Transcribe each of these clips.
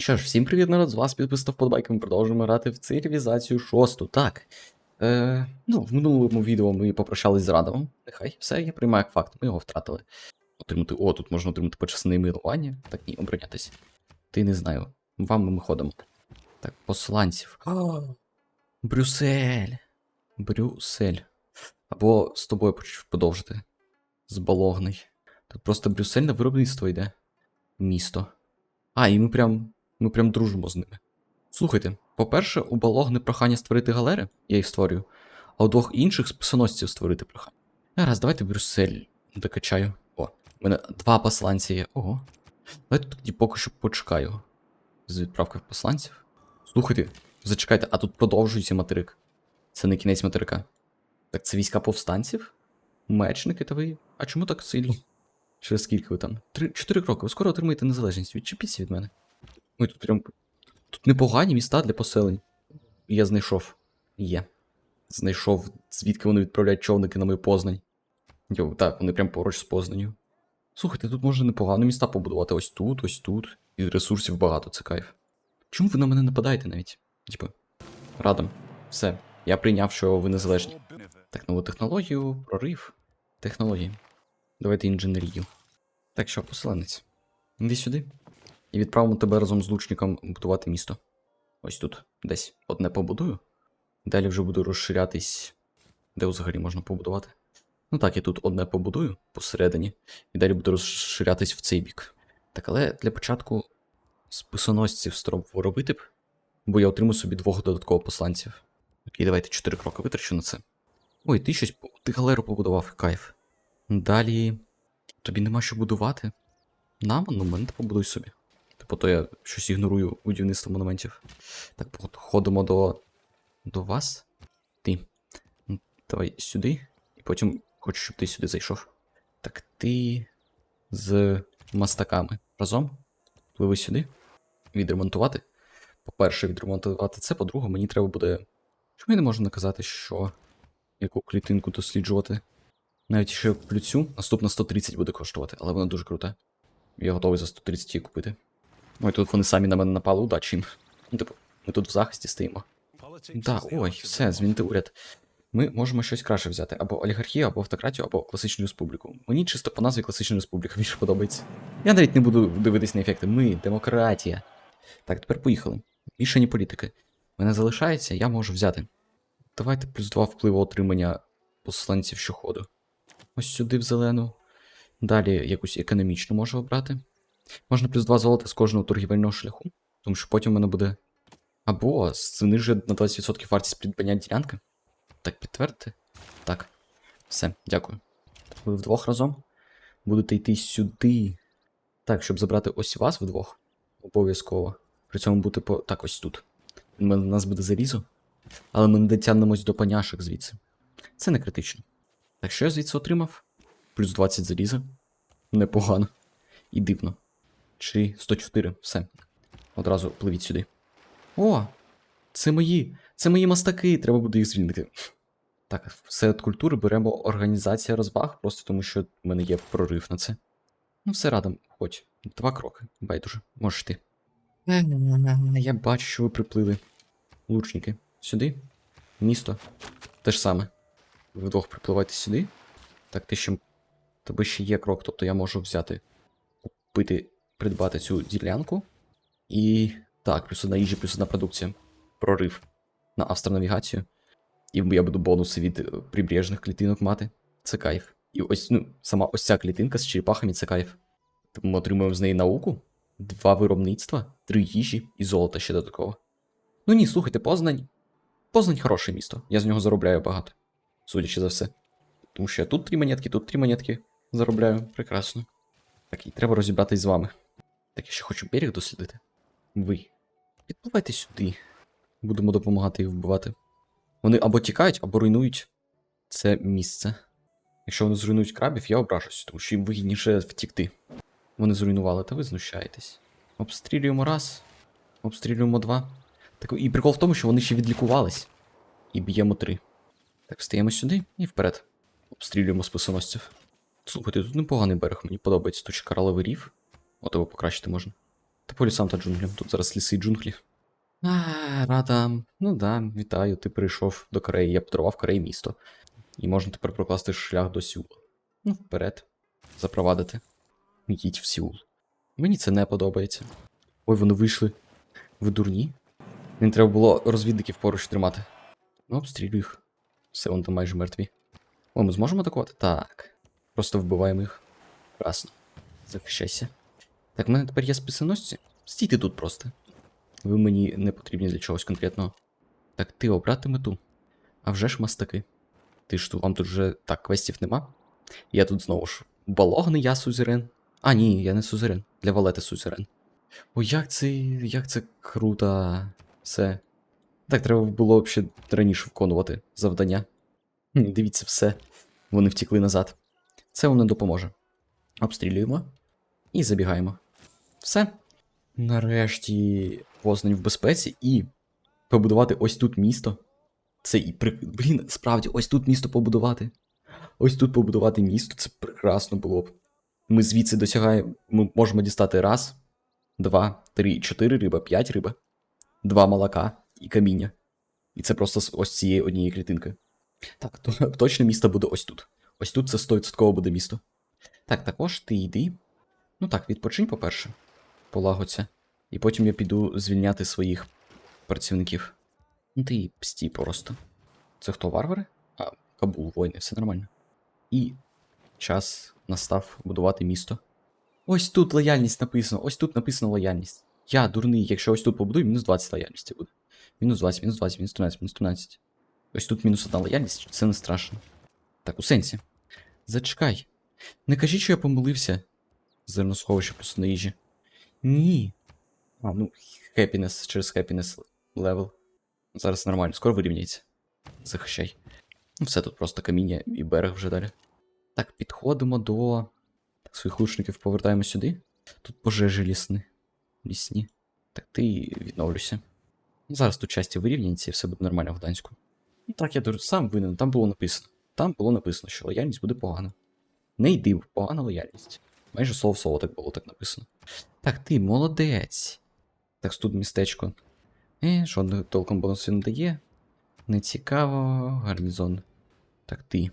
Що ж, всім привіт, народ, з вас підписав подбайки, ми продовжуємо грати в цивілізацію 6. Так. Е, ну, в минулому відео ми попрощались з Радовом. Нехай, все, я приймаю як факт, ми його втратили. Отримати. О, тут можна отримати почесне милування. Так, ні, оборонятись. Ти не знаю. Вам ми ходимо. Так, посланців. О, Брюссель. Брюссель. Або з тобою продовжити. Збалогний. Тут просто Брюссель на виробництво йде. Місто. А, і ми прям. Ми прям дружимо з ними. Слухайте, по-перше, у Балогни прохання створити галери, я їх створюю, а у двох інших списоносців створити прохання. Гаразд, давайте Брюссель докачаю. О, у мене два посланці є. Ого. Давайте тоді поки що почекаю. З відправкою посланців. Слухайте, зачекайте, а тут продовжується материк. Це не кінець материка. Так це війська повстанців? Мечники та ви. А чому так сильно? Через скільки ви там? Три, чотири кроки. Ви скоро отримаєте незалежність. Відчепіться від мене. Ой, тут прям. Тут непогані міста для поселень. Я знайшов. Є. Знайшов, звідки вони відправляють човники на мою Познань. Йо, так, вони прям поруч з Познанню. Слухайте, тут можна непогано міста побудувати. Ось тут, ось тут. І ресурсів багато, це кайф. Чому ви на мене нападаєте навіть? Типу, радом. Все. Я прийняв, що ви незалежні. Так, нову технологію, прорив. Технології. Давайте інженерію. Так що, поселенець. Іди сюди. І відправимо тебе разом з лучником будувати місто. Ось тут, десь одне побудую. Далі вже буду розширятись. Де взагалі можна побудувати? Ну так, я тут одне побудую посередині, і далі буду розширятись в цей бік. Так, але для початку списоносців спробую робити б, бо я отримую собі двох додаткових посланців. Окей, давайте чотири кроки витрачу на це. Ой, ти щось. Ти галеру побудував, кайф. Далі. Тобі нема що будувати. На монумент побудуй собі. Типу, то я щось ігнорую будівництво монументів. Так, ходимо до. до вас. Ти. Давай сюди. І потім хочу, щоб ти сюди зайшов. Так, ти з мастаками разом. Пливи сюди. Відремонтувати. По-перше, відремонтувати це, по-друге, мені треба буде. Чому я не можу наказати, що яку клітинку досліджувати? Навіть якщо я куплю цю, наступна 130 буде коштувати, але вона дуже крута. Я готовий за 130 її купити. Ой, тут вони самі на мене напали, удачі їм. Ну, типу, ми тут в захисті стоїмо. Так, ой, все, змінити уряд. Ми можемо щось краще взяти: або олігархію, або автократію, або класичну республіку. Мені чисто по назві класична республіка більше подобається. Я навіть не буду дивитись на ефекти. Ми, демократія. Так, тепер поїхали. Мішані політики. Мене залишається, я можу взяти. Давайте плюс два впливу отримання посланців щоходу. Ось сюди в зелену. Далі якусь економічну можу обрати. Можна плюс 2 золота з кожного торгівельного шляху, тому що потім у мене буде. Або знижує на 20% вартість придбання ділянки. Так, підтвердити. Так. Все, дякую. Ви вдвох разом будете йти сюди. Так, щоб забрати ось вас вдвох. Обов'язково. При цьому бути по. Так, ось тут. У нас буде зарізу. Але ми не дотягнемось до паняшок звідси. Це не критично. Так що я звідси отримав? Плюс 20 заліза. Непогано. І дивно. Чи 104, все. Одразу пливіть сюди. О! Це мої! Це мої мастаки! Треба буде їх звільнити. Так, серед культури беремо організація розваг, просто тому що в мене є прорив на це. Ну, все радом, хоч. Два кроки. Байдуже, можеш ти. Я бачу, що ви приплили. Лучники. Сюди. Місто. Те ж саме. Ви вдвох припливайте сюди. Так, ти ще. Тебе ще є крок, тобто я можу взяти, купити, придбати цю ділянку. І. Так, плюс одна їжа, плюс одна продукція. Прорив на астронавігацію. І я буду бонуси від е, прибережних клітинок мати. Це кайф. І ось, ну, сама ось ця клітинка з черепахами це кайф. Тому ми отримуємо з неї науку, два виробництва, три їжі і золото ще додатково. Ну ні, слухайте, Познань. Познань хороше місто. Я з нього заробляю багато. Судячи за все. Тому що я тут три монетки, тут три монетки заробляю. Прекрасно. Так, і треба розібратись з вами. Так, я ще хочу берег дослідити. Ви. Підпливайте сюди. Будемо допомагати їх вбивати. Вони або тікають, або руйнують це місце. Якщо вони зруйнують крабів, я ображусь, тому що їм вигідніше втікти. Вони зруйнували, та ви знущаєтесь. Обстрілюємо раз, обстрілюємо два. Так, і прикол в тому, що вони ще відлікувались. І б'ємо три. Так, встаємо сюди і вперед. Обстрілюємо списоносців. Слухайте, тут непоганий берег, мені подобається. Тут ще кораловий рів. От його покращити можна. Так по лісам та джунглям. Тут зараз ліси і джунглі. А, рада. Ну да, вітаю, ти прийшов до Кореї. Я подарував Кореї місто. І можна тепер прокласти шлях до Сеула. Ну, вперед. Запровадити. Їдь в Сеул. Мені це не подобається. Ой, вони вийшли. Ви дурні? Мені треба було розвідників поруч тримати. Ну, обстрілюй їх. Все, вони там майже мертві. О, ми зможемо атакувати? Так. Просто вбиваємо їх. Красно. Захищайся. Так, в мене тепер є списаносці. Стійте тут просто. Ви мені не потрібні для чогось конкретного. Так ти обрати мету. А вже ж мастаки. Ти ж тут, вам тут вже так, квестів нема? Я тут знову ж. Балогний я сузерен. А, ні, я не сузерен. Для валети сузерен. О, як це. як це круто. Все. Так треба було б ще раніше виконувати завдання. Дивіться, все. Вони втікли назад. Це вам не допоможе. Обстрілюємо і забігаємо. Все. Нарешті Познань в безпеці і побудувати ось тут місто. Це і при... Блін, справді, ось тут місто побудувати. Ось тут побудувати місто, це прекрасно було б. Ми звідси досягаємо. Ми можемо дістати раз, два, три, чотири риба, п'ять риба, два молока і каміння. І це просто з ось цієї однієї клітинки. Так, то, точно місто буде ось тут. Ось тут це 100% буде місто. Так, також ти йди. Ну так, відпочинь, по-перше, полагодься. І потім я піду звільняти своїх працівників. Ну ти стій просто. Це хто варвари? А, Кабул, воїни, все нормально. І час настав будувати місто. Ось тут лояльність написано, ось тут написано лояльність. Я дурний, якщо ось тут побудую, мінус 20 лояльності буде. Мінус 20, мінус 20, мінус 13, мінус 13. Ось тут мінус одна лояльність, це не страшно. Так, у сенсі. Зачекай. Не кажіть, що я помилився. Зерносховище просто на. Ні. А, ну, happiness через happiness level. Зараз нормально, скоро вирівняється. Захищай. Ну, все тут просто каміння і берег вже далі. Так, підходимо до так, своїх лучників, повертаємо сюди. Тут пожежі лісни. Лісні. Так, ти відновлюся. Ну, Зараз тут часті вирівняється і все буде нормально в Гданську. Ну так, я дуже сам винен, там було написано. Там було написано, що лояльність буде погана. Не йди, погана лояльність. Майже слово в слово так було так написано. Так, ти молодець. Так, тут містечко. Е, жодного толком бонусів не дає. Не цікаво, гарнізон. Так, ти.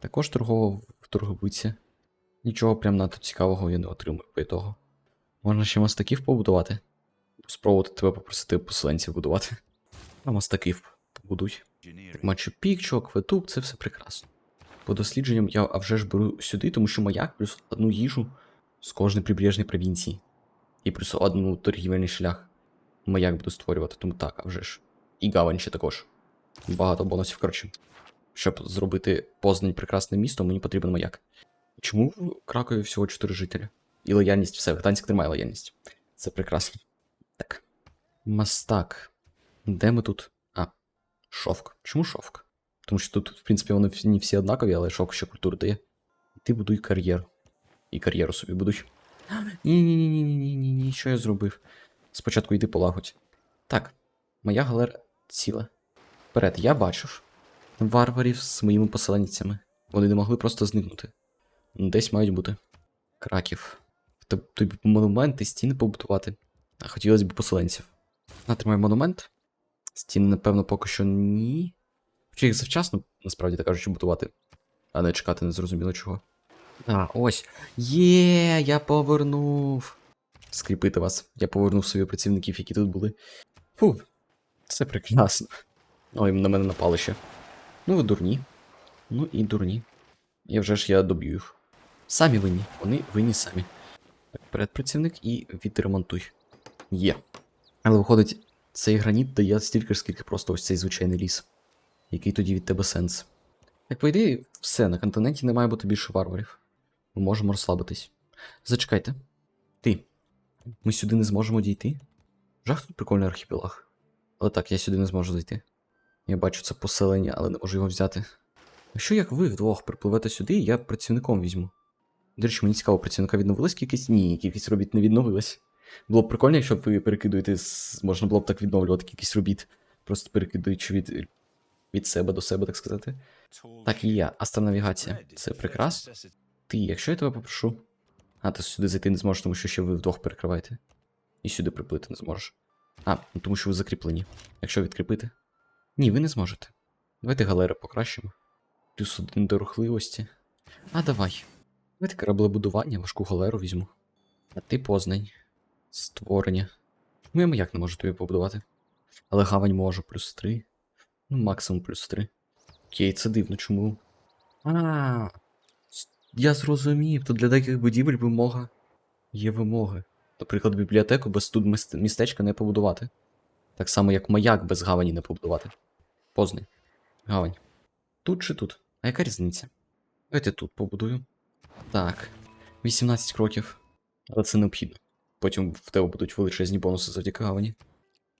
Також торгово торговиця. Нічого прям надто цікавого я не отримую по ітогу. Можна ще мастаків побудувати. Спробувати тебе попросити поселенців будувати. А мастаків побудуй. Так, Мачу Пікчу, Акведук, це все прекрасно. По дослідженням я а вже ж беру сюди, тому що маяк плюс одну їжу з кожної прибережної провінції. І плюс одну торгівельний шлях. Маяк буду створювати, тому так, а вже ж. І гавань ще також. Багато бонусів, коротше. Щоб зробити Познань прекрасним містом, мені потрібен маяк. Чому в Кракові всього 4 жителя? І лояльність, все, Гданськ тримає лояльність. Це прекрасно. Так. Мастак. Де ми тут? А, шовк. Чому шовк? Тому що тут, в принципі, вони не всі однакові, але шовк ще культуру дає. І ти будуй кар'єру. І кар'єру собі будуй. Ні-ні-ні-ні-ні-ні, що я зробив? Спочатку йди полагодь. Так, моя галера ціла. Вперед, я бачив варварів з моїми поселенцями. Вони не могли просто зникнути. Ну, Десь мають бути. Краків. Тоб- Тобі монументи, стіни побудувати. А хотілося б поселенців. Натримай монумент. Стіни, напевно, поки що ні. Хоча їх завчасно, насправді так кажучи, будувати, а не чекати незрозуміло чого. А, ось. Є, я повернув. Скріпити вас. Я повернув собі працівників, які тут були. Фу, це прекрасно. Ой, на мене напали ще. Ну, ви дурні. Ну і дурні. І вже ж я доб'ю їх. Самі винні. Вони винні самі. Так, Вперед працівник і відремонтуй. Є. Але виходить, цей граніт дає стільки ж, скільки просто ось цей звичайний ліс. Який тоді від тебе сенс? Як по ідеї, все, на континенті не має бути більше варварів. Ми можемо розслабитись. Зачекайте. Ти. Ми сюди не зможемо дійти? Жах тут прикольний архіпелаг. Але так, я сюди не зможу зайти. Я бачу це поселення, але не можу його взяти. А що як ви вдвох припливете сюди, я працівником візьму. До речі, мені цікаво, працівника відновилась кількість? Ні, кількість робіт не відновилась. Було б прикольно, якщо б ви перекидуєте, можна було б так відновлювати кількість робіт, просто перекидуючи від, від себе до себе, так сказати. Так, є, астронавігація. Це прекрасно. Ти, якщо я тебе попрошу. А, ти сюди зайти не зможеш, тому що ще ви вдвох перекриваєте. І сюди приплити не зможеш. А, ну тому що ви закріплені. Якщо відкріпити. Ні, ви не зможете. Давайте галери покращимо. Плюс один до рухливості. А давай. Давайте кораблебудування, важку галеру візьму. А ти познань. Створення. Ну я маяк не можу тобі побудувати. Але гавань можу, плюс 3. Ну, максимум плюс 3. Окей, це дивно, чому? А. Я зрозумів, тут для деяких будівель вимога. Є вимоги. Наприклад, бібліотеку без тут міст- містечка не побудувати. Так само, як маяк без гавані не побудувати. Познай. Гавань. Тут чи тут? А яка різниця? Давайте тут побудую. Так. 18 кроків. Але це необхідно. Потім в тебе будуть величезні бонуси завдяки гавані.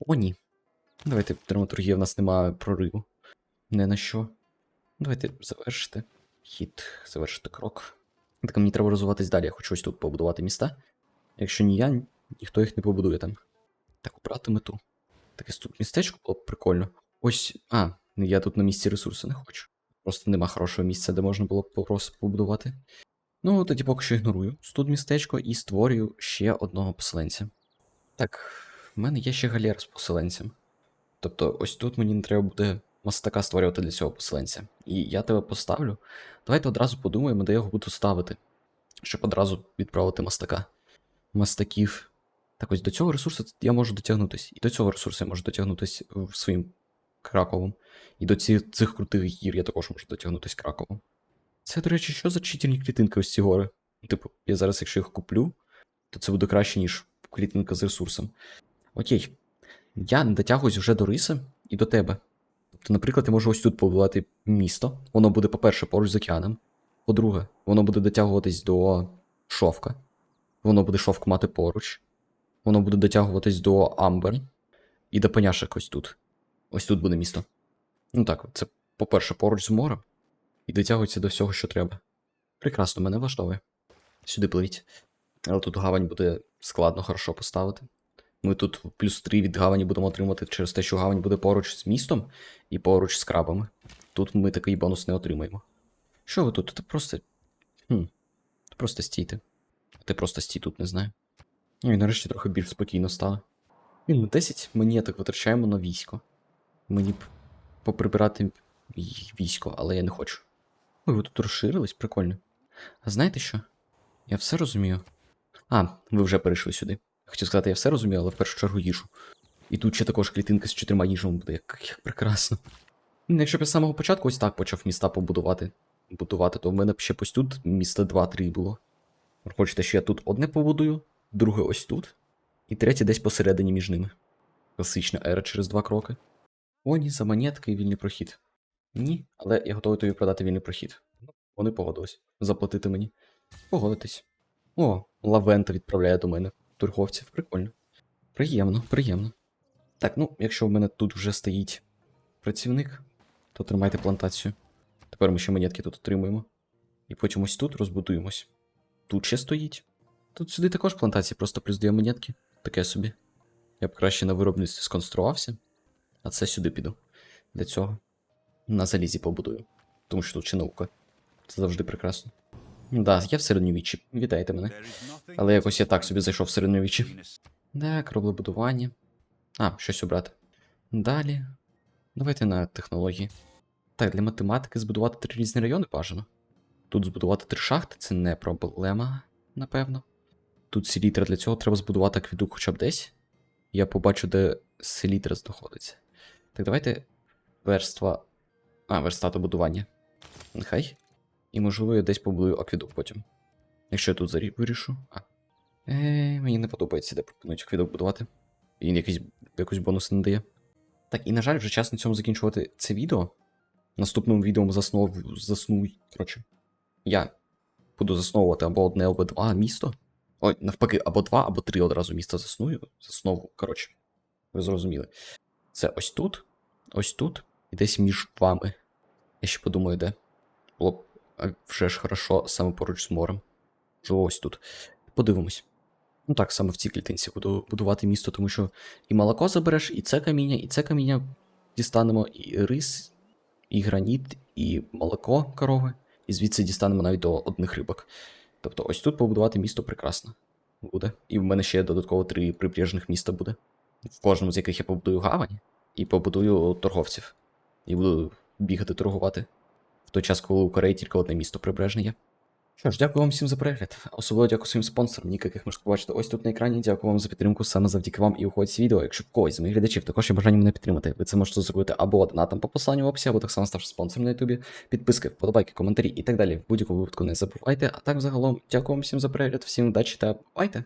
О, ні. Давайте драматургія в нас немає прориву. Не на що. Давайте завершити. Хід, завершити крок. Так мені треба розвиватись далі. Я хочу ось тут побудувати міста. Якщо ні я, ніхто їх не побудує там. Так, обрати мету. Так, ось тут містечко було б прикольно. Ось. А, я тут на місці ресурси не хочу. Просто нема хорошого місця, де можна було б просто побудувати. Ну, тоді поки що ігнорую. Тут містечко і створюю ще одного поселенця. Так, в мене є ще галера з поселенцем. Тобто, ось тут мені не треба буде мастака створювати для цього поселенця. І я тебе поставлю. Давайте одразу подумаємо, де його буду ставити, щоб одразу відправити мастака. Мастаків. Так ось до цього ресурсу я можу дотягнутися. І до цього ресурсу я можу дотягнутися своїм Краковом. І до ці, цих крутих гір я також можу дотягнутися Краковом. Це, до речі, що за чительні клітинки ось ці гори? Типу, я зараз, якщо їх куплю, то це буде краще, ніж клітинка з ресурсом. Окей. Я дотягуюсь вже до риси і до тебе. Тобто, наприклад, я можу ось тут побудувати місто. Воно буде, по-перше, поруч з океаном. По-друге, воно буде дотягуватись до шовка. Воно буде шовк мати поруч. Воно буде дотягуватись до Амбер. І до поняшек ось тут. Ось тут буде місто. Ну так, це, по-перше, поруч з морем. І дотягується до всього, що треба. Прекрасно, мене влаштовує. Сюди пливіть. Але тут гавань буде складно хорошо поставити. Ми тут плюс 3 від гавані будемо отримати через те, що гавань буде поруч з містом і поруч з крабами. Тут ми такий бонус не отримаємо. Що ви тут? Ти просто. Хм. Просто стійте. Ти просто стій тут, не знаю. Ну і нарешті трохи більш спокійно стало. Він на 10 монеток витрачаємо на військо. Мені б поприбирати військо, але я не хочу. Ой, ви тут розширились, прикольно. А знаєте що? Я все розумію. А, ви вже перейшли сюди. Хотів сказати, я все розумію, але в першу чергу їжу. І тут ще також клітинка з чотирма їжами буде, як, як прекрасно. Ну, Якщо б я з самого початку ось так почав міста побудувати, будувати, то в мене б ще ось тут міста 2-3 було. Хочете, що я тут одне побудую, друге ось тут, і третє десь посередині між ними. Класична ера через два кроки. О, ні, за монетки і вільний прохід. Ні, але я готовий тобі продати вільний прохід. Ну, Вони погодились. Заплатити мені. Погодитись. О, Лавента відправляє до мене торговців. Прикольно. Приємно, приємно. Так, ну, якщо в мене тут вже стоїть працівник, то тримайте плантацію. Тепер ми ще монетки тут отримуємо. І потім ось тут розбудуємось. Тут ще стоїть. Тут сюди також плантації, просто плюс дві монетки. Таке собі. Я б краще на виробництві сконструювався. А це сюди піду. Для цього. На залізі побудую. Тому що тут ще наука. Це завжди прекрасно. Да, я в середньовіччі. Вітайте мене. Але якось я так собі зайшов в середньовіччі. Так, роблебудування. А, щось обрати. Далі. Давайте на технології. Так, для математики збудувати три різні райони бажано. Тут збудувати три шахти це не проблема, напевно. Тут селітра для цього треба збудувати аквідук хоча б десь. Я побачу, де селітра знаходиться. Так, давайте верства. А, верстатобудування. Нехай. І можливо я десь побудую аквідук потім. Якщо я тут зарі... вирішу. А. Е, мені не подобається, де пропонують аквідук будувати. І він якийсь, якось бонуси не дає. Так, і на жаль, вже час на цьому закінчувати це відео. Наступному відео ми заснов... Коротше, я буду засновувати або одне, або два місто. Ой, навпаки, або два, або три одразу міста засную. Заснову. Коротше, ви зрозуміли. Це ось тут, ось тут, і десь між вами. Я ще подумаю, де. Було б вже ж хорошо саме поруч з морем. Ось тут. Подивимось. Ну так, саме в цій клітинці буду будувати місто, тому що і молоко забереш, і це каміння, і це каміння дістанемо, і рис, і граніт, і молоко корови, і звідси дістанемо навіть до одних рибок. Тобто ось тут побудувати місто прекрасно. буде. І в мене ще додатково три прибережних міста буде. В кожному з яких я побудую гавань і побудую торговців. І буду бігати торгувати. Той час, коли у Кореї тільки одне місто прибережне. Що ж, дякую вам всім за перегляд. Особливо дякую своїм спонсорам, яких можете побачити ось тут на екрані. Дякую вам за підтримку саме завдяки вам і уходить з відео. Якщо когось з моїх глядачів також є бажання мене підтримати, ви це можете зробити або донатом по посиланню в описі, або так само ставши спонсором на ютубі. Підписки, вподобайки, коментарі і так далі. В будь-якому випадку не забувайте. А так загалом, дякую вам всім за перегляд, всім удачі та бувайте!